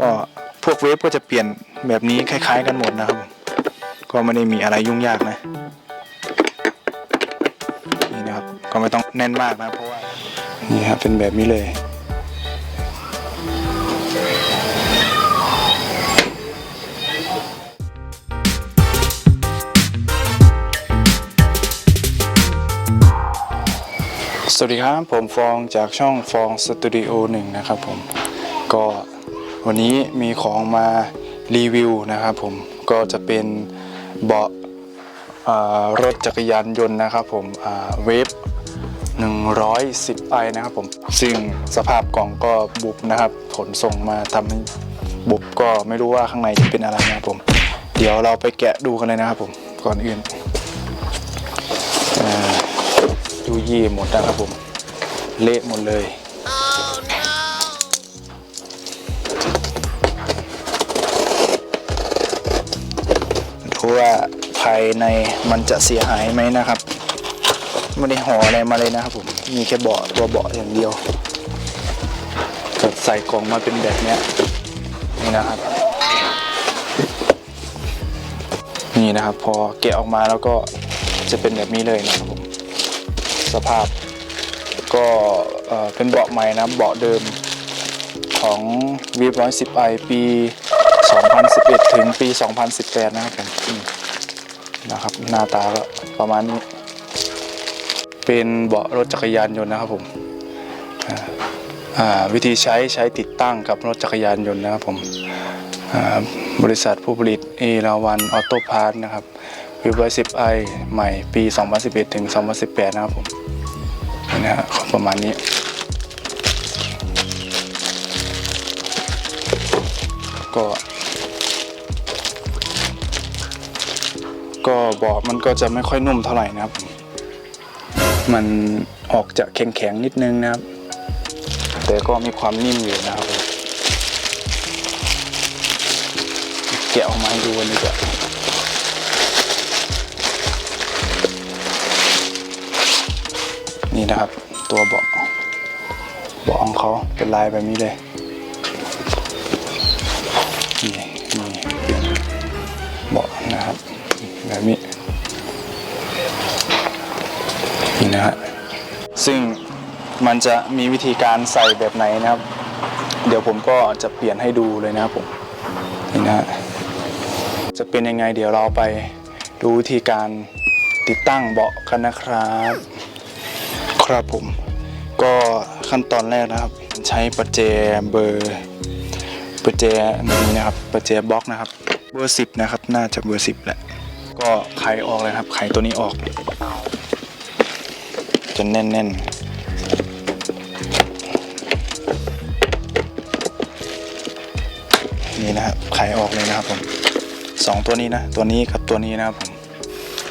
ก็พวกเวฟก็จะเปลี่ยนแบบนี้คล้าย ๆ กันหมดนะครับ ก็ไม่ได้มีอะไรยุ่งยากนะนี่นะครับก็ไม่ต้องแน่นมากนะเพราะว่านี่ครับเป็นแบบนี้เลยสวัสดีครับ ผมฟองจากช่องฟองสตูดิโอหนึ่งนะครับผม ก็ วันนี้มีของมารีวิวนะครับผมก็จะเป็นเบาะอ่ารถจักรยานยนต์นะครับผมเวฟ110ไอนะครับผมซึ่งสภาพกล่องก็บุบนะครับขนส่งมาทำให้บุบก็ไม่รู้ว่าข้างในจะเป็นอะไรนะครับผม เดี๋ยวเราไปแกะดูกันเลยนะครับผมก่อนอื่นดูยี่หมดนะครับผม เละหมดเลย ดูว่าภายในมันจะเสียหายไหมนะครับไม่ได้ห่ออะไรมาเลยนะครับผมมีแค่เบาะตัวเบาะอย่างเดียวใส่กล่องมาเป็นแบบนี้นี่นะครับ นี่นะครับ พอแกะออกมาแล้วก็จะเป็นแบบนี้เลยนะครับผมสภาพก็เอ่อเป็นเบาะใหม่นะเบาะเดิมของวีบร้อยสิบไอปี 2011 ถึงปี 2018 นะครับผมนะครับ หน้าตาก็ประมาณนี้ เป็นเบาะรถจักรยานยนต์นะครับผมวิธีใช้ใช้ติดตั้งกับรถจักรยานยนต์นะครับผมบริษัทผู้ผลิตเอราวันออโต้พาร์ทนะครับวิวสิบไอใหม่ปี 2011 ถึง 2018 นะครับผมนะฮะประมาณนี้ ก็ ก็เบาะมันก็จะไม่ค่อยนุ่มเท่าไหร่นะครับ มันออกจะแข็งๆนิดนึงนะครับ แต่ก็มีความนิ่มอยู่นะครับแกะออกมาให้ดูกันดีกว่านี่นะครับ ตัวเบาะเบาะของเขาเป็นลายแบบนี้เลย นี่นะฮะซึ่งมันจะมีวิธีการใส่แบบไหนนะครับ เดี๋ยวผมก็จะเปลี่ยนให้ดูเลยนะครับผมนี่นะฮะจะเป็นยังไงเดี๋ยวเราไปดูวิธีการติดตั้งเบาะกันนะครับ ครับผม ก็ขั้นตอนแรกนะครับ ใช้ประแจเบอร์ประแจนี้นะครับประแจบล็อกนะครับ เบอร์สิบนะครับ น่าจะเบอร์สิบแหละก็ไขออกเลยครับไขตัวนี้ออก นแน่นๆ นี่นะครับไขออกเลยนะครับผมสองตัวนี้นะ ตัวนี้กับตัวนี้นะครับผม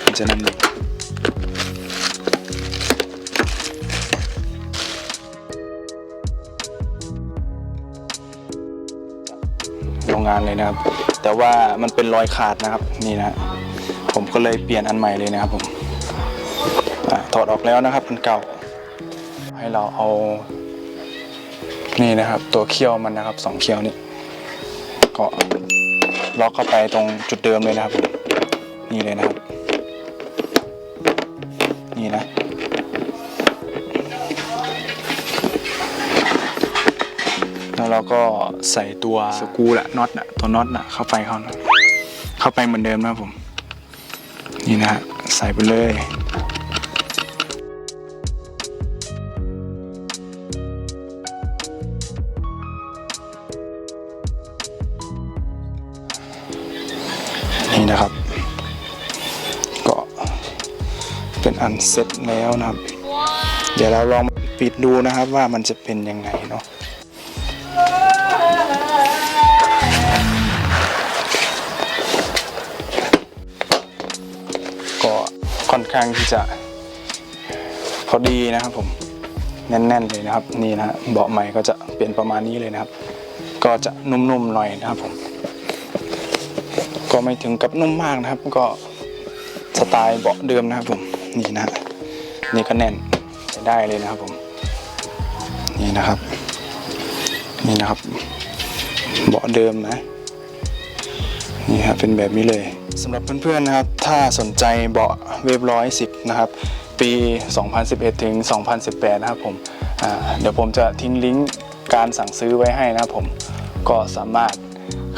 มันจะแน่นๆโรงงานเลยนะครับ แต่ว่ามันเป็นรอยขาดนะครับนี่นะ ผมก็เลยเปลี่ยนอันใหม่เลยนะครับผม ถอดออกแล้วนะครับอันเก่า ให้เราเอา นี่นะครับ ตัวเขี้ยวมันนะครับสองเขี้ยวนี้ก็ล็อกเข้าไปตรงจุดเดิมเลยนะครับผมนี่เลยนะครับ นี่นะแล้วเราก็ใส่ตัวสกูแหละน็อตน่ะตัวน็อตน่ะเข้าไปเข้านะเข้าไปเหมือนเดิมนะครับผม นี่นะฮะใส่ไปเลย นะครับ ก็เป็นอันเสร็จแล้วนะครับ เดี๋ยวเราลองปิดดูนะครับว่ามันจะเป็นยังไงเนาะก็ค่อนข้างที่จะพอดีนะครับผมแน่นๆเลยนะครับนี่นะฮะเบาะใหม่ก็จะเป็นประมาณนี้เลยนะครับ ก็จะนุ่มๆหน่อยนะครับผม ก็ไม่ถึงกับนุ่มมากนะครับ ก็สไตล์เบาะเดิมนะครับผมนี่นะนี่ก็แน่นได้เลยนะครับผมนี่นะครับ นี่นะครับเบาะเดิมนะนี่ครับเป็นแบบนี้เลยสำหรับเพื่อนๆนะครับ ถ้าสนใจเบาะเวฟร้อยสิบนะครับปี 2011 ถึง 2018 นะครับผมเดี๋ยวผมจะทิ้งลิงก์การสั่งซื้อไว้ให้นะครับผมก็สามารถ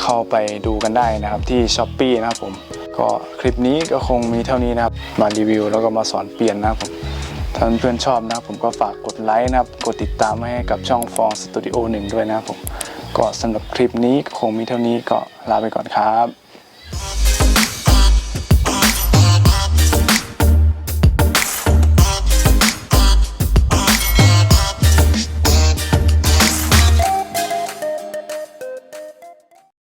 เข้าไปดูกันได้นะครับที่ s h อ p e e นะครับผมก็คลิปนี้ก็คงมีเท่านี้นะครับมารีวิว แล้วก็มาสอนเปลี่ยนนะครับผมถ้าเพื่อนชอบนะครับผมก็ฝากกดไลค์นะครับกดติดตามให้กับช่องฟองสตูดิโอหนึ่งด้วยนะครับผมก็สำหรับคลิปนี้คงมีเท่านี้ก็ลาไปก่อนครับ